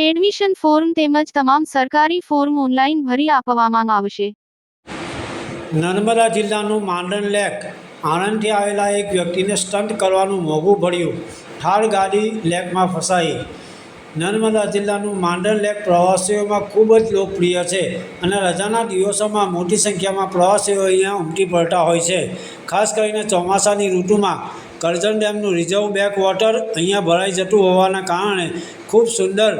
Admission form તેમજ તમામ સરકારી ફોર્મ ઓનલાઈન ભરી આપવામાં આવશે. નર્મદા જિલ્લાનું માંડણ લેક આણંદથી આવેલા એક વ્યક્તિને સ્ટન્ટ કરવાનું મોંઘું ભળ્યું ઠાર ગાડી લેકમાં ફસાઈ. નર્મદા જિલ્લાનું માંડણ લેક પ્રવાસીઓમાં ખૂબ જ લોકપ્રિય છે અને રજાના દિવસોમાં મોટી સંખ્યામાં પ્રવાસીઓ અહીંયા ઉમટી પડતા હોય છે. ખાસ કરીને ચોમાસાની ઋતુમાં કરજણ ડેમનું રિઝર્વ બેક વોટર અહીંયા ભરાઈ જતું હોવાના કારણે ખૂબ સુંદર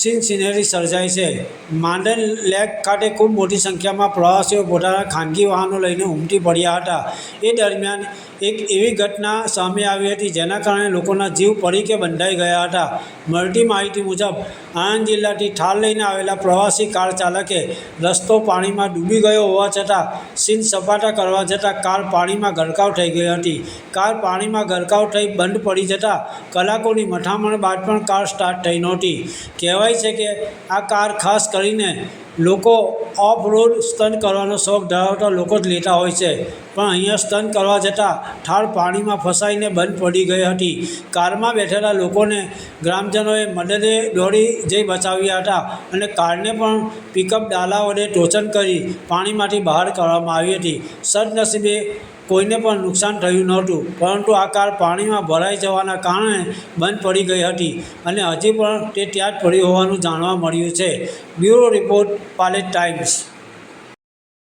સીન સિનેરી સર્જાય છે. માંડન લેક ખાતે ખૂબ મોટી સંખ્યામાં પ્રવાસીઓ પોતાના ખાનગી વાહનો લઈને ઉમટી પડ્યા હતા. એ દરમિયાન એક એવી ઘટના સામે આવી હતી જેના કારણે લોકોના જીવ પડી કે બંધાઈ ગયા હતા. મળતી માહિતી મુજબ આણંદ જિલ્લાથી ઠાર લઈને આવેલા પ્રવાસી કાર ચાલકે રસ્તો પાણીમાં ડૂબી ગયો હોવા છતાં સીન સપાટા કરવા જતાં કાર પાણીમાં ગરકાવ થઈ ગઈ હતી. કાર પાણીમાં ગરકાવ થઈ બંધ પડી જતાં કલાકોની મથામણ બાદ પણ કાર સ્ટાર્ટ થઈ નહોતી. કહેવાય છે કે આ કાર ખાસ કરીને લોકો ઓફ રોડ સ્ટન્ટ કરવાનો શોખ ધરાવતા લોકો જ લેતા હોય છે. પણ અહીંયા સ્ટન્ટ કરવા જતાં ઠાર પાણીમાં ફસાઈને બંધ પડી ગઈ હતી. કારમાં બેઠેલા લોકોને ગ્રામજનોએ મદદે દોડી જઈ બચાવ્યા હતા અને કારને પણ પિકઅપ ડાલા વડે ટોચન કરી પાણીમાંથી બહાર કાઢવામાં આવી હતી. સદનસીબે કોઈને પણ નુકસાન થયું નહોતું, પરંતુ આ કાર પાણીમાં ભરાઈ જવાના કારણે બંધ પડી ગઈ હતી અને હજી પણ તે ત્યાં જ પડી હોવાનું જાણવા મળ્યું છે. Bureau report Palej Times.